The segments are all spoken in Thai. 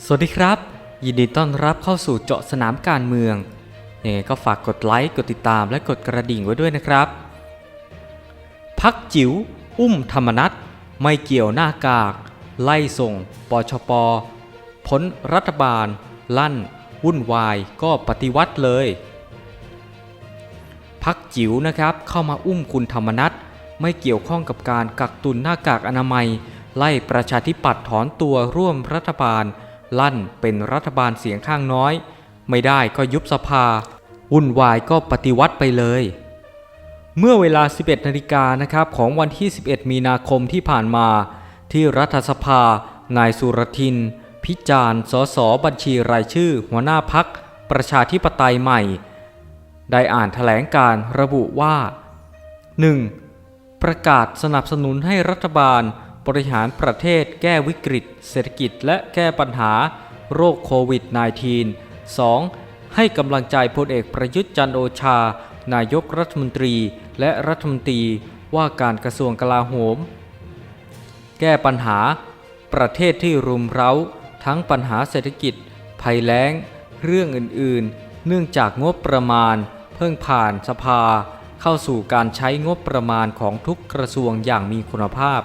สวัสดีครับ ยินดีต้อนรับเข้าสู่เจาะสนามการเมืองยังไงก็ฝากกดไลค์ กดติดตามและกดกระดิ่งไว้ด้วยนะครับ พักจิ๋ว อุ้มธรรมนัตไม่เกี่ยวหน้ากาก ไล่ส่ง ปชปพ้นรัฐบาล ลั่น วุ่นวายก็ปฏิวัติเลย พักจิ๋วนะครับเข้ามาอุ้มคุณธรรมนัตไม่เกี่ยวข้องกับการกักตุนหน้ากากอนามัย ไล่ประชาธิปัตย์ถอนตัวร่วมรัฐบาล ลั่นเป็นรัฐบาลเสียงข้างน้อย ไม่ได้ก็ยุบสภา วุ่นวายก็ปฏิวัติไปเลย เมื่อเวลา 11นาฬิกานะครับของวันที่ 11 มีนาคมที่ผ่านมา ที่รัฐสภา นายสุรทิน พิจารณ์สสบัญชีรายชื่อ หัวหน้าพัก ประชาธิปไตยใหม่ ได้อ่านแถลงการระบุว่า 1. ประกาศสนับสนุนให้รัฐบาล บริหารประเทศแก้วิกฤต เศรษฐกิจและแก้ปัญหาโรคโควิด -19 2. ให้กำลังใจพลเอกประยุทธ์จันโอชา นายกรัฐมนตรี และรัฐมนตรีว่าการกระทรวงกลาโหม แก้ปัญหา ประเทศที่รุมเร้า ทั้งปัญหาเศรษฐกิจ ภัยแล้ง เรื่องอื่น ๆ เนื่องจากงบประมาณ เพิ่งผ่านสภา เข้าสู่การใช้งบประมาณของทุกกระทรวงอย่างมีคุณภาพ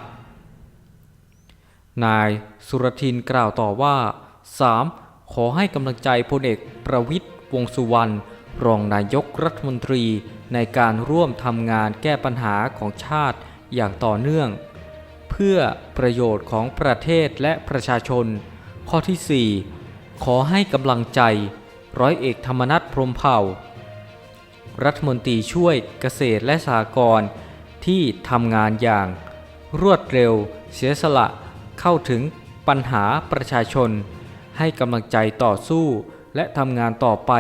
นายสุรทินกล่าวต่อว่า 3. ขอให้กำลังใจพลเอกประวิทย์วงสุวรรณรองนายกรัฐมนตรีในการร่วมทำงานแก้ปัญหาของชาติอย่างต่อเนื่อง เพื่อประโยชน์ของประเทศและประชาชน ข้อที่ 4 ขอให้กำลังใจ ร้อยเอกธรรมนัฐพรมเผ่า รัฐมนตรีช่วยเกษตรและสหกรณ์ที่ทำงานอย่าง รวดเร็ว เสียสละ เข้าถึงปัญหาประชาชน ให้กำลังใจต่อสู้ และทำงานต่อไป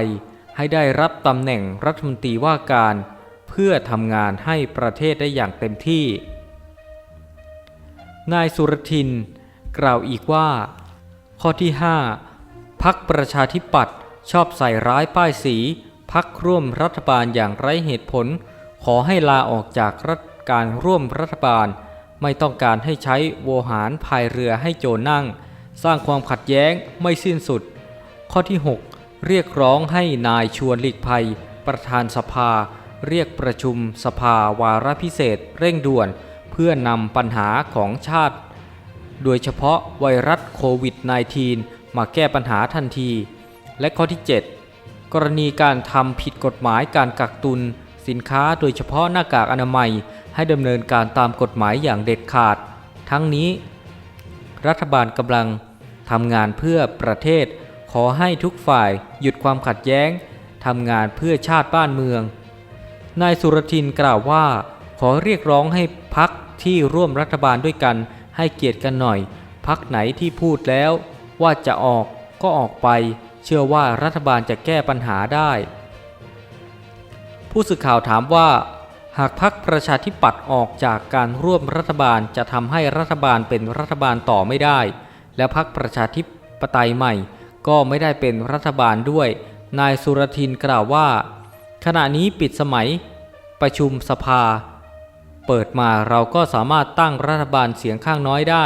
ให้ได้รับตำแหน่งรัฐมนตรีว่าการ เพื่อทำงานให้ประเทศได้อย่างเต็มที่ นายสุรทิน กล่าวอีกว่า ข้อที่ 5พักประชาธิปัตย์ชอบใส่ร้ายป้ายสีพักร่วมรัฐบาลอย่างไร้เหตุผล ขอให้ลาออกจากรัฐการร่วมรัฐบาล ไม่ต้องการให้ใช้โวหารพายเรือให้โจรนั่ง สร้างความขัดแย้งไม่สิ้นสุด ข้อที่ 6 เรียกร้องให้นายชวนหลีกภัย ประธานสภา เรียกประชุมสภาวาระพิเศษเร่งด่วน เพื่อนำปัญหาของชาติ โดยเฉพาะไวรัสโควิด -19 มาแก้ปัญหาทันที และข้อที่ 7 กรณีการทำผิดกฎหมายการกักตุน สินค้าโดยเฉพาะหน้ากากอนามัย ให้ดำเนินการตามกฎหมายอย่างเด็ดขาด ทั้งนี้ รัฐบาลกำลังทำงานเพื่อประเทศ ขอให้ทุกฝ่ายหยุดความขัดแย้งทำงานเพื่อชาติบ้านเมือง นายสุรทินกล่าวว่า ขอเรียกร้องให้พักที่ร่วมรัฐบาลด้วยกัน ให้เกียรติกันหน่อย พักไหนที่พูดแล้ว ว่าจะออกก็ออกไป เชื่อว่ารัฐบาลจะแก้ปัญหาได้ ผู้สื่อข่าวถามว่า หากพักประชาธิปัตย์ออกจากการร่วมรัฐบาลจะทำให้รัฐบาลเป็นรัฐบาลต่อไม่ได้ และพักประชาธิปไตยใหม่ ก็ไม่ได้เป็นรัฐบาลด้วย นายสุรทินกล่าวว่า ขณะนี้ปิดสมัย ประชุมสภา เปิดมาเราก็สามารถตั้งรัฐบาลเสียงข้างน้อยได้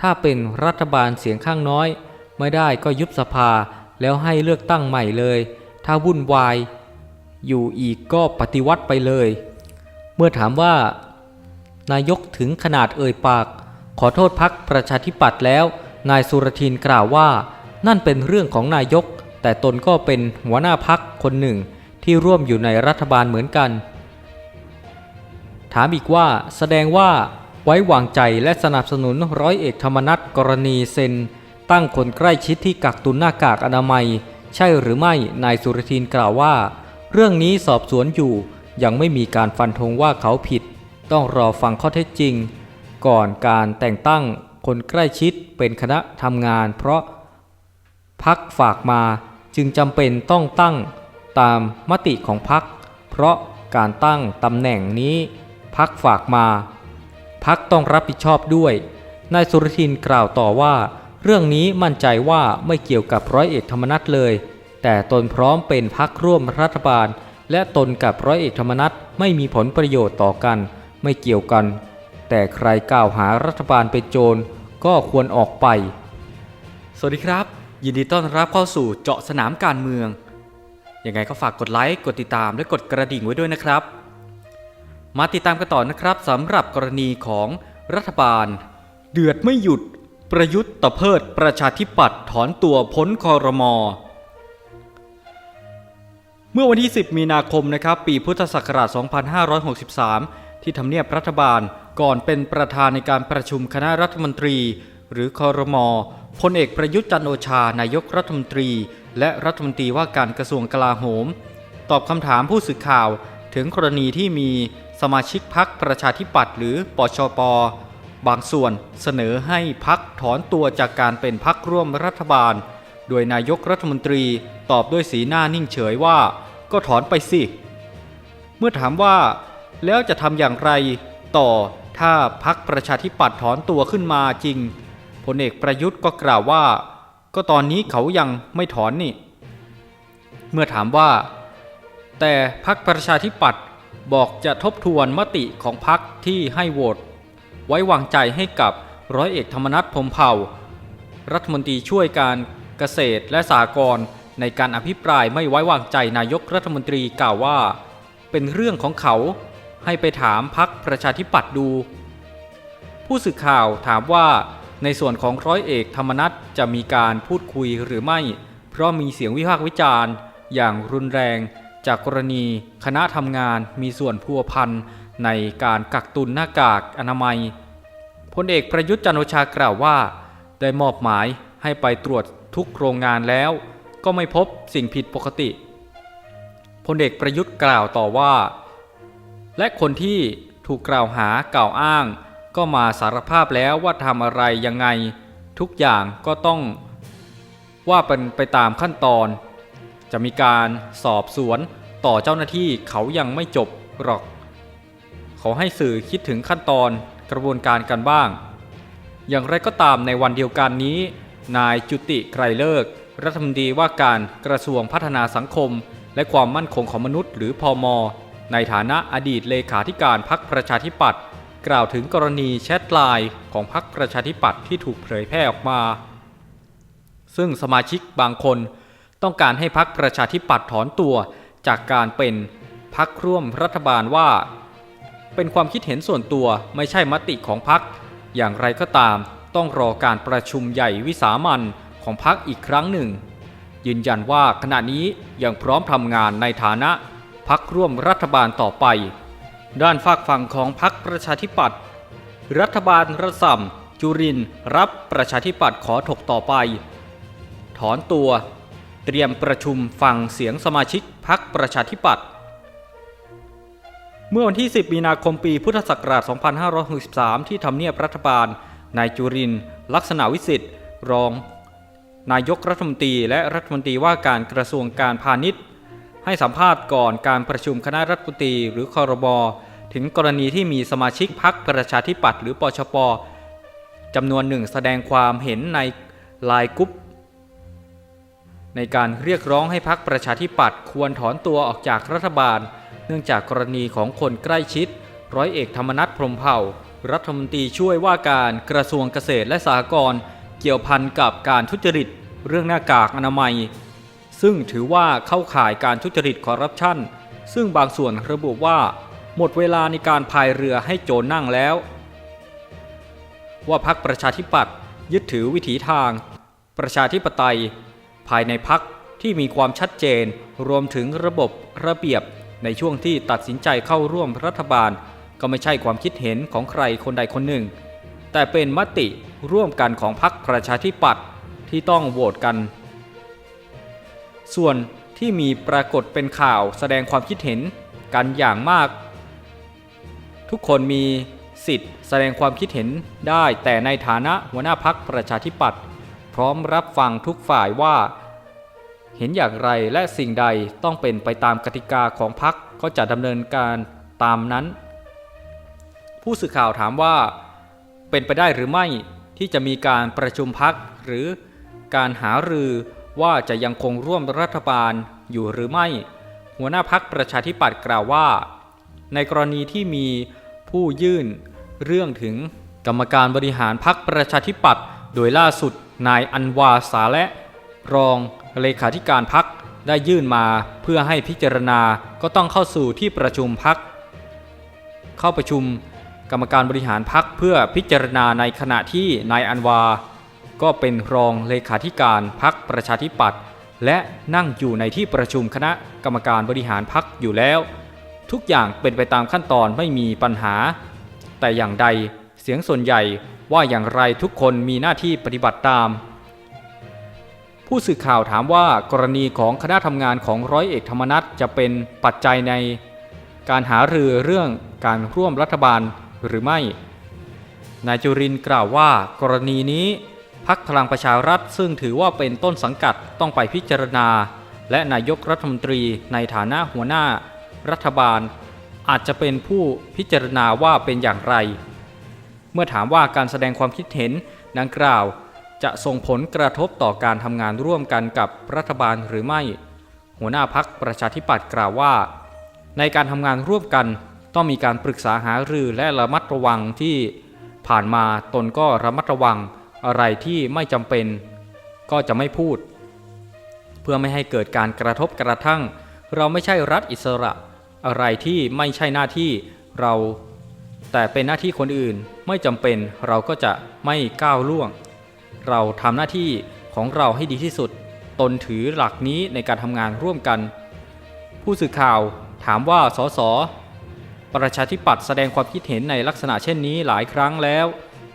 ถ้าเป็นรัฐบาลเสียงข้างน้อย ไม่ได้ก็ยุบสภาแล้วให้เลือกตั้งใหม่เลย ถ้าวุ่นวาย อยู่อีกก็ปฏิวัติไปเลย มื่อถามว่า นายกถึงขนาดเอ่ยปาก ขอโทษพักประชาธิปัตย์แล้ว นายสุรทินกล่าวว่า นั่นเป็นเรื่องของนายก แต่ตนก็เป็นหัวหน้าพักคนหนึ่งที่ร่วมอยู่ในรัฐบาลเหมือนกัน ถามอีกว่าแสดงว่าไว้วางใจและสนับสนุนร้อยเอกธรรมนัฐกรณีเซนตั้งคนใกล้ชิดที่กักตุนหน้ากากอนามัย ใช่หรือไม่นายสุรทินกล่าวว่า เรื่องนี้สอบสวนอยู่ ยังไม่มีการฟันธงว่าเขาผิด ต้องรอฟังข้อเท็จจริง ก่อนการแต่งตั้งคนใกล้ชิดเป็นคณะทำงาน เพราะพักฝากมาจึงจำเป็นต้องตั้งตามมติของพัก เพราะการตั้งตำแหน่งนี้พักฝากมา พักต้องรับผิดชอบด้วยนายสุรทินกล่าวต่อว่า เรื่องนี้มั่นใจว่าไม่เกี่ยวกับร้อยเอกธรรมนัฐเลย แต่ตนพร้อมเป็นพักร่วมรัฐบาล และตนกับร้อยเอกธรรมนัฐไม่มีผลประโยชน์ต่อกัน ไม่เกี่ยวกัน แต่ใครกล่าวหารัฐบาลเป็นโจรก็ควรออกไป สวัสดีครับ ยินดีต้อนรับเข้าสู่เจาะสนามการเมือง ยังไงก็ฝากกดไลค์ กดติดตามและกดกระดิ่งไว้ด้วยนะครับ มาติดตามกันต่อนะครับสำหรับกรณีของรัฐบาล เดือดไม่หยุด ประยุทธ์ตะเพิดประชาธิปัตย์ถอนตัวพ้นคอรมอ เมื่อวันที่ 10 มีนาคมนะครับ ปีพุทธศักราช 2563 ที่ทำเนียบรัฐบาลก่อนเป็นประธานในการประชุมคณะรัฐมนตรี หรือคอรมอพลเอกประยุทธ์จันโอชานายกรัฐมนตรี และรัฐมนตรีว่าการกระทรวงกลาโหม ตอบคำถามผู้สื่อข่าว ถึงกรณีที่มีสมาชิกพักประชาธิปัตย์หรือปชปบางส่วนเสนอให้พักถอนตัวจากการเป็นพักร่วมรัฐบาล โดยนายกรัฐมนตรีตอบด้วยสีหน้านิ่งเฉยว่า ก็ถอนไปสิ เมื่อถามว่า แล้วจะทำอย่างไรต่อถ้าพักประชาธิปัตย์ถอนตัวขึ้นมาจริงพลเอกประยุทธ์ก็กล่าวว่า ก็ตอนนี้เขายังไม่ถอนนี่ เมื่อถามว่า แต่พักประชาธิปัตย์บอกจะทบทวนมติของพักที่ให้โหวตไว้วางใจให้กับร้อยเอกธรรมนัฐพรมเผ่า รัฐมนตรีช่วยการ เกษตรและสหกรณ์ในการอภิปรายไม่ไว้วางใจนายกรัฐมนตรีกล่าวว่า เป็นเรื่องของเขาให้ไปถามพักประชาธิปัตย์ดู ผู้สื่อข่าวถามว่าในส่วนของร้อยเอกธรรมนัฐจะมีการพูดคุยหรือไม่ เพราะมีเสียงวิพากษ์วิจารณ์ อย่างรุนแรง จากกรณีคณะทำงานมีส่วนพัวพันในการกักตุนหน้ากากอนามัยพลเอกประยุทธ์จันโอชากล่าวว่า ได้มอบหมายให้ไปตรวจ ทุกโรงงานแล้วก็ไม่พบสิ่งผิดปกติพลเอกประยุทธ์กล่าวต่อว่า และคนที่ถูกกล่าวหากล่าวอ้าง ก็มาสารภาพแล้วว่าทำอะไรยังไง ทุกอย่างก็ต้องว่าเป็นไปตามขั้นตอน จะมีการสอบสวนต่อเจ้าหน้าที่เขายังไม่จบหรอก ขอให้สื่อคิดถึงขั้นตอนกระบวนการกันบ้าง อย่างไรก็ตามในวันเดียวกันนี้ นายจุติไกรเลิก รัฐมนตรีว่าการกระทรวงพัฒนาสังคม และความมั่นคงของมนุษย์หรือพอมในฐานะอดีตเลขาธิการพรรคประชาธิปัตย์กล่าวถึงกรณีแชทไลน์ของพรรคประชาธิปัตย์ที่ถูกเผยแพร่ออกมา ซึ่งสมาชิกบางคน ต้องการให้พรรคประชาธิปัตย์ถอนตัวจากการเป็นพรรคร่วมรัฐบาลว่า เป็นความคิดเห็นส่วนตัวไม่ใช่มติของพรรคอย่างไรก็ตาม ต้องรอการประชุมใหญ่วิสามันของพรรคอีกครั้งหนึ่ง ยืนยันว่าขณะนี้ยังพร้อมทำงานในฐานะพักร่วมรัฐบาลต่อไป ด้านฝากฝั่งของพรรคประชาธิปัตย์รัฐบาลระส่ำจุรินร์รับประชาธิปัตย์ขอถกต่อไป ถอนตัว เตรียมประชุมฟังเสียงสมาชิกพรรคประชาธิปัตย์เมื่อวันที่ 10 มีนาคมปีพุทธศักราช 2563 ที่ทำเนียบรัฐบาล นายจุรินลักษณะวิสิทธิ์รอง นายกรัฐมนตรีและรัฐมนตรีว่าการกระทรวงการพาณิชย์ ให้สัมภาษณ์ก่อนการประชุมคณะรัฐมนตรีหรือคอรบถึงกรณีที่มีสมาชิกพรรคประชาธิปัตย์หรือปชปจำนวนหนึ่งแสดงความเห็นในไลน์กุ๊ปในการเรียกร้องให้พรรคประชาธิปัตย์ควรถอนตัวออกจากรัฐบาล เนื่องจากกรณีของคนใกล้ชิด ร้อยเอกธรรมนัฐพรมเผ่า รัฐมนตรีช่วยว่าการกระทรวงเกษตรและสหกรณ์เกี่ยวพันกับการทุจริต เรื่องหน้ากากอนามัย ซึ่งถือว่าเข้าข่ายการทุจริตคอร์รัปชันซึ่งบางส่วนระบุว่า หมดเวลาในการพายเรือให้โจรนั่งแล้ว ว่าพรรคประชาธิปัตย์ยึดถือวิถีทาง ประชาธิปไตย ภายในพรรคที่มีความชัดเจนรวมถึงระบบระเบียบในช่วงที่ตัดสินใจเข้าร่วมรัฐบาล ก็ไม่ใช่ความคิดเห็นของใครคนใดคนหนึ่ง แต่เป็นมติร่วมกันของพรรคประชาธิปัตย์ที่ต้องโหวตกัน ส่วนที่มีปรากฏเป็นข่าวแสดงความคิดเห็นกันอย่างมาก ทุกคนมีสิทธิ์แสดงความคิดเห็นได้แต่ในฐานะหัวหน้าพักประชาธิปัตย์พร้อมรับฟังทุกฝ่ายว่า เห็นอย่างไรและสิ่งใดต้องเป็นไปตามกติกาของพักก็จะดำเนินการตามนั้น ผู้สื่อข่าวถามว่าเป็นไปได้หรือไม่ที่จะมีการประชุมพักหรือการหารือว่าจะยังคงร่วมรัฐบาลอยู่หรือไม่ หัวหน้าพักประชาธิปัตย์กล่าวว่า ในกรณีที่มีผู้ยื่นเรื่องถึงกรรมการบริหารพักประชาธิปัตย์โดยล่าสุดนายอันวาสาและรองเลขาธิการพักได้ยื่นมาเพื่อให้พิจารณาก็ต้องเข้าสู่ที่ประชุมพักเข้าประชุม กรรมการบริหารพักเพื่อพิจารณาในขณะที่นายอันวา ก็เป็นรองเลขาธิการพักประชาธิปัตย์และนั่งอยู่ในที่ประชุมคณะกรรมการบริหารพักอยู่แล้ว ทุกอย่างเป็นไปตามขั้นตอนไม่มีปัญหา แต่อย่างใดเสียงส่วนใหญ่ว่าอย่างไรทุกคนมีหน้าที่ปฏิบัติตาม ผู้สื่อข่าวถามว่ากรณีของคณะทำงานของร้อยเอกธรรมนัฐจะเป็นปัจจัยใน การหารือเรื่องการร่วมรัฐบาล หรือไม่ นายจุรินกล่าวว่ากรณีนี้พักพลังประชารัฐซึ่งถือว่าเป็นต้นสังกัดต้องไปพิจารณา และนายกรัฐมนตรีในฐานะหัวหน้า รัฐบาล อาจจะเป็นผู้พิจารณาว่าเป็นอย่างไร เมื่อถามว่าการแสดงความคิดเห็นดังกล่าวจะส่งผลกระทบต่อการทำงานร่วมกันกับรัฐบาลหรือไม่ หัวหน้าพักประชาธิปัตย์กล่าวว่า ในการทำงานร่วมกัน ต้องมีการปรึกษาหารือและระมัดระวังที่ผ่านมาตนก็ระมัดระวังอะไรที่ไม่จำเป็น ก็จะไม่พูด เพื่อไม่ให้เกิดการกระทบกระทั่ง เราไม่ใช่รัฐอิสระ อะไรที่ไม่ใช่หน้าที่เรา แต่เป็นหน้าที่คนอื่นไม่จำเป็นเราก็จะไม่ก้าวล่วง เราทำหน้าที่ของเราให้ดีที่สุด ตนถือหลักนี้ในการทำงานร่วมกัน ผู้สื่อข่าวถามว่าสส ประชาธิปัตย์แสดงความคิดเห็นในลักษณะเช่นนี้หลายครั้งแล้ว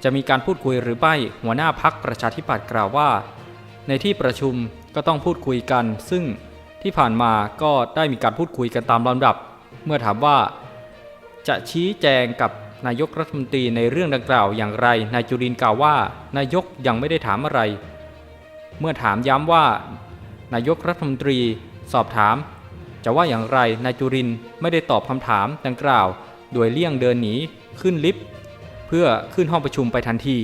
จะมีการพูดคุยหรือไม่หัวหน้าพักประชาธิปัตย์กล่าวว่า ในที่ประชุมก็ต้องพูดคุยกัน ซึ่งที่ผ่านมาก็ได้มีการพูดคุยกันตามลำดับ เมื่อถามว่า จะชี้แจงกับนายกรัฐมนตรีในเรื่องดังกล่าวอย่างไร นายจุรินกล่าวว่า นายกยังไม่ได้ถามอะไร เมื่อถามย้ำว่า นายกรัฐมนตรี สอบถาม จะว่าอย่างไรนายจุรินไม่ได้ตอบคำถามดังกล่าว โดยเลี่ยงเดินหนีขึ้นลิฟต์เพื่อขึ้นห้องประชุมไปทันที